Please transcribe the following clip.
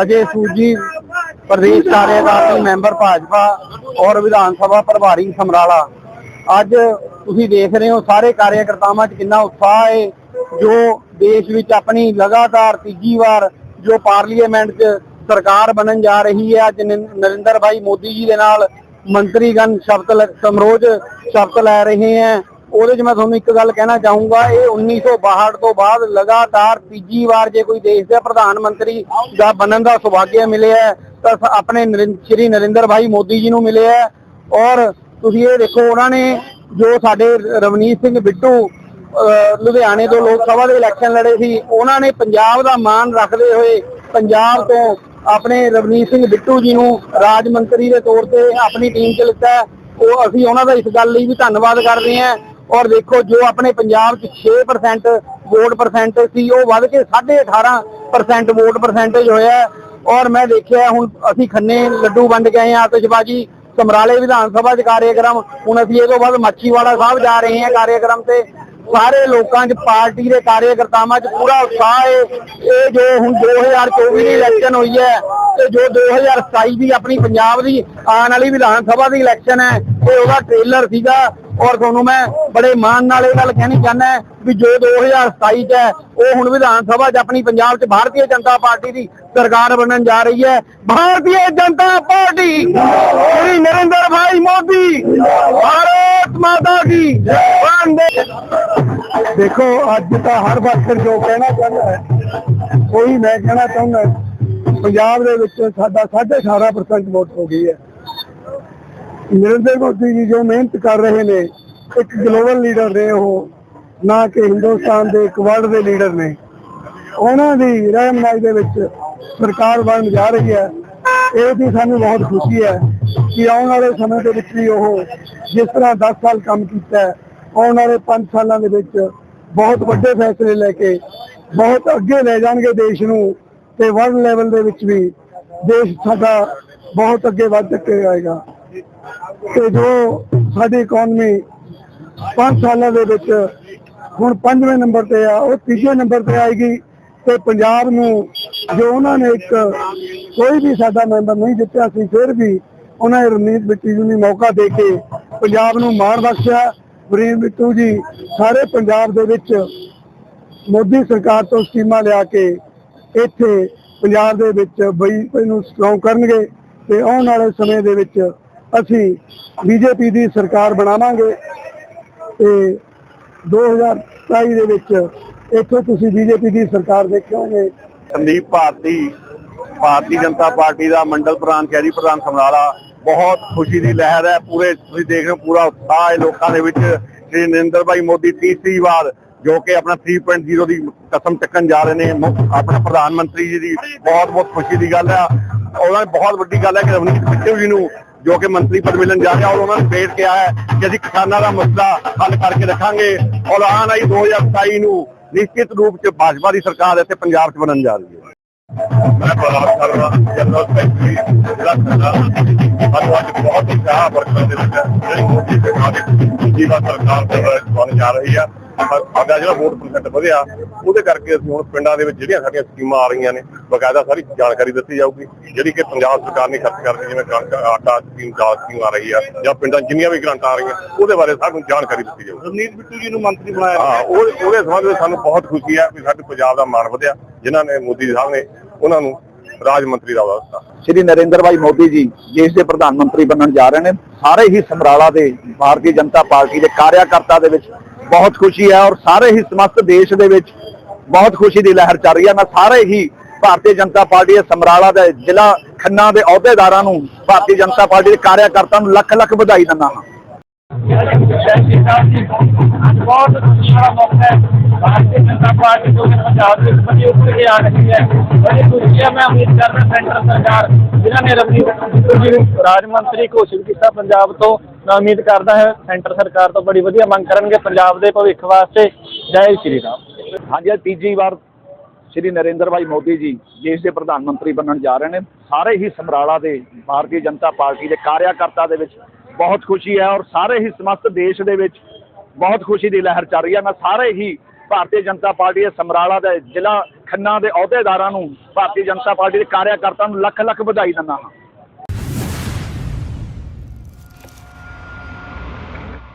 ਅਜੇ ਸੂਜੀ ਪ੍ਰਦੇਸ਼ ਕਾਰਜਕਾਰੀ ਮੈਂਬਰ ਭਾਜਪਾ ਔਰ ਵਿਧਾਨ ਸਭਾ ਪ੍ਰਭਾਰੀ ਸਮਰਾਲਾ। ਅੱਜ ਤੁਸੀਂ ਦੇਖ ਰਹੇ ਹੋ ਸਾਰੇ ਕਾਰਜਕਰਤਾਵਾਂ 'ਚ ਕਿੰਨਾ ਉਤਸ਼ਾਹ ਹੈ, ਜੋ ਦੇਸ਼ ਵਿੱਚ ਆਪਣੀ ਲਗਾਤਾਰ ਤੀਜੀ ਵਾਰ ਜੋ ਪਾਰਲੀਮੈਂਟ 'ਚ ਸਰਕਾਰ ਬਣਨ ਜਾ ਰਹੀ ਹੈ, ਅੱਜ ਨਰਿੰਦਰ ਭਾਈ ਮੋਦੀ ਜੀ ਦੇ ਨਾਲ ਮੰਤਰੀਗਣ ਸ਼ਬਦ ਸਮਰੋਜ ਸ਼ਬਦ ਲੈ ਰਹੇ ਹੈ। ਉਹਦੇ 'ਚ ਮੈਂ ਤੁਹਾਨੂੰ ਇੱਕ ਗੱਲ ਕਹਿਣਾ ਚਾਹੂੰਗਾ ਇਹ 1962 ਤੋਂ ਬਾਅਦ ਲਗਾਤਾਰ ਤੀਜੀ ਵਾਰ ਜੇ ਕੋਈ ਦੇਸ਼ ਦਾ ਪ੍ਰਧਾਨ ਮੰਤਰੀ ਦਾ ਬਣਨ ਦਾ ਸੁਭਾਗਿਆ ਮਿਲਿਆ ਤਾਂ ਆਪਣੇ ਨਰਿੰ- ਸ਼੍ਰੀ ਨਰਿੰਦਰ ਭਾਈ ਮੋਦੀ ਜੀ ਨੂੰ ਮਿਲਿਆ ਔਰ ਤੁਸੀਂ ਇਹ ਦੇਖੋ ਉਹਨਾਂ ਨੇ ਜੋ ਸਾਡੇ ਰਵਨੀਤ ਸਿੰਘ ਬਿੱਟੂ ਅਹ, ਲੁਧਿਆਣੇ ਤੋਂ ਲੋਕ ਸਭਾ ਦੇ ਇਲੈਕਸ਼ਨ ਲੜੇ ਸੀ ਉਹਨਾਂ ਨੇ ਪੰਜਾਬ ਦਾ ਮਾਣ ਰੱਖਦੇ ਹੋਏ ਪੰਜਾਬ ਤੋਂ ਆਪਣੇ ਰਵਨੀਤ ਸਿੰਘ ਬਿੱਟੂ ਜੀ ਨੂੰ ਰਾਜ ਮੰਤਰੀ ਦੇ ਤੌਰ ਤੇ ਆਪਣੀ ਟੀਮ 'ਚ ਲਿੱਤਾ ਹੈ। ਉਹ ਅਸੀਂ ਉਹਨਾਂ ਦਾ ਇਸ ਗੱਲ ਲਈ ਵੀ ਧੰਨਵਾਦ ਕਰਦੇ ਹਾਂ ਔਰ ਦੇਖੋ ਜੋ ਆਪਣੇ ਪੰਜਾਬ 'ਚ 6% ਵੋਟ ਪਰਸੈਂਟ ਸੀ, ਉਹ ਵੱਧ ਕੇ 18.5% ਵੋਟ ਪਰਸੈਂਟੇਜ ਹੋਇਆ ਔਰ ਮੈਂ ਦੇਖਿਆ ਹੁਣ ਅਸੀਂ ਖੰਨੇ ਲੱਡੂ ਵੰਡ ਕੇ ਆਏ ਹਾਂ, ਆਤਿਸ਼ਬਾਜ਼ੀ ਸਮਰਾਲੇ ਵਿਧਾਨ ਸਭਾ 'ਚ ਕਾਰਜਕ੍ਰਮ, ਹੁਣ ਅਸੀਂ ਇਹ ਤੋਂ ਬਾਅਦ ਮੱਛੀਵਾੜਾ ਸਾਹਿਬ ਜਾ ਰਹੇ ਹਾਂ ਕਾਰਜਕ੍ਰਮ ਤੇ। ਸਾਰੇ ਲੋਕਾਂ 'ਚ, ਪਾਰਟੀ ਦੇ ਕਾਰਜਕਰਤਾਵਾਂ 'ਚ ਪੂਰਾ ਉਤਸ਼ਾਹ ਹੈ। ਇਹ ਜੋ ਹੁਣ 2024 ਦੀ ਇਲੈਕਸ਼ਨ ਹੋਈ ਹੈ, ਤੇ ਜੋ 2027 ਦੀ ਆਪਣੀ ਪੰਜਾਬ ਦੀ ਆਉਣ ਵਾਲੀ ਵਿਧਾਨ ਸਭਾ ਦੀ ਇਲੈਕਸ਼ਨ ਹੈ ਤੇ ਉਹਦਾ ਟ੍ਰੇਲਰ ਸੀਗਾ। ਔਰ ਤੁਹਾਨੂੰ ਮੈਂ ਬੜੇ ਮਾਣ ਨਾਲ ਇਹ ਗੱਲ ਕਹਿਣੀ ਚਾਹੁੰਦਾ ਵੀ ਜੋ 2027 ਚ ਹੈ, ਉਹ ਹੁਣ ਵਿਧਾਨ ਸਭਾ 'ਚ ਆਪਣੀ ਪੰਜਾਬ 'ਚ ਭਾਰਤੀ ਜਨਤਾ ਪਾਰਟੀ ਦੀ ਸਰਕਾਰ ਬਣਨ ਜਾ ਰਹੀ ਹੈ। ਭਾਰਤੀ ਜਨਤਾ ਪਾਰਟੀ, ਸ਼੍ਰੀ ਨਰਿੰਦਰ ਭਾਈ ਮੋਦੀ, ਭਾਰਤ ਮਾਤਾ ਕੀ ਵੰਦੇ ਦੇਖੋ, ਅੱਜ ਤਾਂ ਹਰ ਵਕਤ ਜੋ ਕਹਿਣਾ ਚਾਹੁੰਦਾ ਹੈ ਕੋਈ ਮੈਂ ਕਹਿਣਾ ਚਾਹੁੰਦਾ ਪੰਜਾਬ ਦੇ ਵਿੱਚ ਸਾਡਾ 18.5% ਵੋਟ ਹੋ ਗਈ ਹੈ। ਨਰਿੰਦਰ ਮੋਦੀ ਜੀ ਜੋ ਮਿਹਨਤ ਕਰ ਰਹੇ ਨੇ, ਇੱਕ ਗਲੋਬਲ ਲੀਡਰ ਨੇ ਉਹ, ਨਾ ਕਿ ਹਿੰਦੁਸਤਾਨ ਦੇ ਇੱਕ ਵਰਲਡ ਦੇ ਲੀਡਰ ਨੇ। ਉਹਨਾਂ ਦੀ ਰਹਿਨਮਾਈ ਦੇ ਵਿੱਚ ਸਰਕਾਰ ਬਣਨ ਜਾ ਰਹੀ ਹੈ। ਇਹ ਵੀ ਸਾਨੂੰ ਬਹੁਤ ਖੁਸ਼ੀ ਹੈ ਕਿ ਆਉਣ ਵਾਲੇ ਸਮੇਂ ਦੇ ਵਿੱਚ ਵੀ ਉਹ ਜਿਸ ਤਰ੍ਹਾਂ 10 ਸਾਲ ਕੰਮ ਕੀਤਾ ਹੈ, ਆਉਣ ਵਾਲੇ 5 ਸਾਲਾਂ ਦੇ ਵਿੱਚ ਬਹੁਤ ਵੱਡੇ ਫੈਸਲੇ ਲੈ ਕੇ ਬਹੁਤ ਅੱਗੇ ਲੈ ਜਾਣਗੇ ਦੇਸ਼ ਨੂੰ ਤੇ ਵਰਲਡ ਲੈਵਲ ਦੇ ਵਿੱਚ ਵੀ ਦੇਸ਼ ਸਾਡਾ ਬਹੁਤ ਅੱਗੇ ਵੱਧ ਕੇ ਆਏਗਾ। ਤੇ ਜੋ ਸਾਡੀ ਇਕਨੋਮੀ 5 ਸਾਲਾਂ ਦੇ ਵਿੱਚ ਹੁਣ ਪੰਜਵੇਂ ਨੰਬਰ ਤੇ ਆ, ਉਹ ਤੀਜੇ ਨੰਬਰ ਤੇ ਆਏਗੀ ਤੇ ਪੰਜਾਬ ਨੂੰ ਜੋ ਉਹਨਾਂ ਨੇ ਇੱਕ ਕੋਈ ਵੀ ਸਾਡਾ ਮੈਂਬਰ ਨਹੀਂ ਜਿੱਤਿਆ ਸੀ, ਫਿਰ ਵੀ ਉਹਨਾਂ ਨੇ ਰਣਜੀਤ ਬਿੱਟੂ ਜੀ ਨੂੰ ਮੌਕਾ ਦੇ ਕੇ ਪੰਜਾਬ ਨੂੰ ਮਾਣ ਬਖਸ਼ਿਆ। ਰਣਜੀਤ ਬਿੱਟੂ ਜੀ ਸਾਰੇ ਪੰਜਾਬ ਦੇ ਵਿੱਚ ਮੋਦੀ ਸਰਕਾਰ ਤੋਂ ਸਕੀਮਾਂ ਲਿਆ ਕੇ ਇੱਥੇ ਪੰਜਾਬ ਦੇ ਵਿੱਚ ਬਈ ਨੂੰ ਸਟਰੋਂਗ ਕਰਨਗੇ ਤੇ ਆਉਣ ਵਾਲੇ ਸਮੇਂ ਦੇ ਵਿੱਚ ਅਸੀਂ ਬੀਜੇਪੀ ਦੀ ਸਰਕਾਰ ਬਣਾਵਾਂਗੇ ਤੇ 2027 ਦੇ ਵਿੱਚ ਇੱਥੋਂ ਤੁਸੀਂ ਬੀਜੇਪੀ ਦੀ ਸਰਕਾਰ ਦੇਖੋਗੇ। ਸੰਦੀਪ ਭਾਰਤੀ ਭਾਰਤੀ ਜਨਤਾ ਪਾਰਟੀ ਦਾ ਮੰਡਲ ਪ੍ਰਧਾਨ ਸ਼ਹਿਰੀ ਪ੍ਰਧਾਨ ਸਮਰਾਲਾ, ਬਹੁਤ ਖੁਸ਼ੀ ਦੀ ਲਹਿਰ ਹੈ। ਪੂਰੇ ਤੁਸੀਂ ਦੇਖ ਰਹੇ ਹੋ ਪੂਰਾ ਉਤਸ਼ਾਹ ਹੈ ਲੋਕਾਂ ਦੇ ਵਿੱਚ। ਸ਼੍ਰੀ ਨਰਿੰਦਰ ਭਾਈ ਮੋਦੀ ਤੀਸਰੀ ਵਾਰ ਜੋ ਕਿ ਆਪਣਾ 3.0 ਦੀ ਕਸਮ ਚੱਕਣ ਜਾ ਰਹੇ ਨੇ। ਆਪਣੇ ਪ੍ਰਧਾਨ ਮੰਤਰੀ ਜੀ ਦੀ ਬਹੁਤ ਬਹੁਤ ਖੁਸ਼ੀ ਦੀ ਗੱਲ ਹੈ। ਉਹਨਾਂ ਦੀ ਬਹੁਤ ਵੱਡੀ ਗੱਲ ਹੈ ਕਿ ਰਵਨੀਤ ਬਿੱਟੂ ਜੀ ਨੂੰ ਜੋ ਕਿ ਮੰਤਰੀ ਪਦ ਮਿਲਣ ਜਾ ਰਿਹਾ ਔਰ ਉਹਨਾਂ ਨੇ ਬੇਟ ਕਿਹਾ ਹੈ ਕਿ ਅਸੀਂ ਕਿਸਾਨਾਂ ਦਾ ਮਸਲਾ ਹੱਲ ਕਰਕੇ ਰੱਖਾਂਗੇ ਔਰ ਆਉਣ ਵਾਲੀ 2027 ਨੂੰ ਨਿਸ਼ਚਿਤ ਰੂਪ ਚ ਭਾਜਪਾ ਦੀ ਸਰਕਾਰ ਇੱਥੇ ਪੰਜਾਬ 'ਚ ਬਣਨ ਜਾ ਰਹੀ ਹੈ। ਮੈਂ ਬਲਾਕ ਕਰਵਾ ਜਨਰਲ ਸੈਕਟਰੀ ਜ਼ਿਲ੍ਹਾ ਖੰਨਾ ਸਾਨੂੰ ਅੱਜ ਬਹੁਤ ਹੀ ਚਾਹ ਵਰਕਰਾਂ ਦੇ ਵਿੱਚ ਜਿਹੜੀ ਮੋਦੀ ਸਰਕਾਰ ਦੀ ਸਰਕਾਰ ਬਣ ਜਾ ਰਹੀ ਹੈ। ਸਾਡਾ ਜਿਹੜਾ ਵੋਟ ਪਰਸੈਂਟ ਵਧਿਆ ਉਹਦੇ ਕਰਕੇ ਅਸੀਂ ਹੁਣ ਪਿੰਡਾਂ ਦੇ ਵਿੱਚ ਜਿਹੜੀਆਂ ਸਾਡੀਆਂ ਸਕੀਮਾਂ ਆ ਰਹੀਆਂ ਨੇ ਬਕਾਇਦਾ ਸਾਰੀ ਜਾਣਕਾਰੀ ਦਿੱਤੀ ਜਾਊਗੀ। ਜਿਹੜੀ ਕਿ ਪੰਜਾਬ ਸਰਕਾਰ ਨੇ ਖਰਚ ਕਰਦੀ ਜਿਵੇਂ ਕਣਕ ਆਟਾ ਸਕੀਮ ਦਾਲ ਸਕੀਮ ਆ ਰਹੀ ਆ ਜਾਂ ਪਿੰਡਾਂ ਜਿੰਨੀਆਂ ਵੀ ਗ੍ਰਾਂਟਾਂ ਆ ਰਹੀਆਂ ਉਹਦੇ ਬਾਰੇ ਸਾਨੂੰ ਜਾਣਕਾਰੀ ਦਿੱਤੀ ਜਾਊਗੀ। ਰਣਜੀਤ ਬਿੱਟੂ ਜੀ ਨੂੰ ਮੰਤਰੀ ਬਣਾਇਆ ਹਾਂ ਉਹ ਉਹਦੇ ਸੰਬੰਧ ਵਿੱਚ ਸਾਨੂੰ ਬਹੁਤ ਖੁਸ਼ੀ ਹੈ ਕਿ ਸਾਡੇ ਪੰਜਾਬ ਦਾ ਮਾਣ ਵਧਿਆ ਜਿਨ੍ਹਾਂ ਨੇ ਮੋਦੀ ਸਾਹਿਬ ਨੇ ਉਹਨਾਂ ਨੂੰ ਰਾਜ ਮੰਤਰੀ ਦਾ ਅਹੁਦਾ ਦਿੱਤਾ। ਸ਼੍ਰੀ ਨਰਿੰਦਰ ਭਾਈ ਮੋਦੀ ਜੀ ਦੇਸ਼ ਦੇ ਪ੍ਰਧਾਨ ਮੰਤਰੀ ਬਣਨ ਜਾ ਰਹੇ ਨੇ। ਸਾਰੇ ਹੀ ਸਮਰਾਲਾ ਦੇ ਭਾਰਤੀ ਜਨਤਾ ਪਾਰਟੀ ਦੇ ਕਾਰਿਆਕਰਤਾ ਦੇ ਵਿੱਚ ਬਹੁਤ ਖੁਸ਼ੀ ਹੈ ਔਰ ਸਾਰੇ ਹੀ ਸਮਸਤ ਦੇਸ਼ ਦੇ ਵਿੱਚ ਬਹੁਤ ਖੁਸ਼ੀ ਦੀ ਲਹਿਰ ਚੱਲ ਰਹੀ ਹੈ। ਮੈਂ ਸਾਰੇ ਹੀ ਭਾਰਤੀ ਜਨਤਾ ਪਾਰਟੀ ਦੇ ਸਮਰਾਲਾ ਦੇ ਜ਼ਿਲ੍ਹਾ ਖੰਨਾ ਦੇ ਅਹੁਦੇਦਾਰਾਂ ਨੂੰ ਭਾਰਤੀ ਜਨਤਾ ਪਾਰਟੀ ਦੇ ਕਾਰਿਆਕਰਤਾਵਾਂ ਨੂੰ ਲੱਖ ਲੱਖ ਵਧਾਈ ਦਿੰਦਾ ਹਾਂ। ਬਹੁਤ ਸਾਰਾ ਮੌਕਾ ਹੈ। ਭਾਰਤੀ ਜਨਤਾ ਪਾਰਟੀ ਜੋ ਕਿ ਪੰਜਾਬ ਦੇ ਬੜੀ ਉੱਪਰ ਆ ਰਹੀ ਹੈ। ਬੜੀ ਖੁਸ਼ੀ ਹੈ। ਮੈਂ ਉਮੀਦ ਕਰਦਾ ਸੈਂਟਰ ਸਰਕਾਰ ਜਿਨ੍ਹਾਂ ਨੇ ਰਵਨੀਤ ਜੀ ਨੂੰ ਰਾਜ ਮੰਤਰੀ ਘੋਸ਼ਿਤ ਕੀਤਾ ਪੰਜਾਬ ਤੋਂ ਮੈਂ ਉਮੀਦ ਕਰਦਾ ਹਾਂ ਸੈਂਟਰ ਸਰਕਾਰ ਤੋਂ ਬੜੀ ਵਧੀਆ ਮੰਗ ਕਰਨਗੇ, ਪੰਜਾਬ ਦੇ ਭਵਿੱਖ ਵਾਸਤੇ। ਜੈ ਸ਼੍ਰੀ ਰਾਮ। ਹਾਂਜੀ ਤੀਜੀ ਵਾਰ ਸ਼੍ਰੀ ਨਰਿੰਦਰ ਭਾਈ ਮੋਦੀ ਜੀ ਦੇਸ਼ ਦੇ ਪ੍ਰਧਾਨ ਮੰਤਰੀ ਬਣਨ ਜਾ ਰਹੇ ਨੇ। ਸਾਰੇ ਹੀ ਸਮਰਾਲਾ ਦੇ ਭਾਰਤੀ ਜਨਤਾ ਪਾਰਟੀ ਦੇ ਕਾਰਿਆਕਰਤਾ ਦੇ ਵਿੱਚ ਬਹੁਤ ਖੁਸ਼ੀ ਹੈ ਔਰ ਸਾਰੇ ਹੀ ਸਮਸਤ ਦੇਸ਼ ਦੇ ਵਿੱਚ ਬਹੁਤ ਖੁਸ਼ੀ ਦੀ ਲਹਿਰ ਚੱਲ ਰਹੀ ਹੈ। ਮੈਂ ਸਾਰੇ ਹੀ ਭਾਰਤੀ ਜਨਤਾ ਪਾਰਟੀ ਦੇ ਸਮਰਾਲਾ ਦੇ ਜ਼ਿਲ੍ਹਾ ਖੰਨਾ ਦੇ ਅਹੁਦੇਦਾਰਾਂ ਨੂੰ, ਭਾਰਤੀ ਜਨਤਾ ਪਾਰਟੀ ਦੇ ਕਾਰਿਆਕਰਤਾਵਾਂ ਨੂੰ ਲੱਖ ਲੱਖ ਵਧਾਈ ਦਿੰਦਾ ਹਾਂ।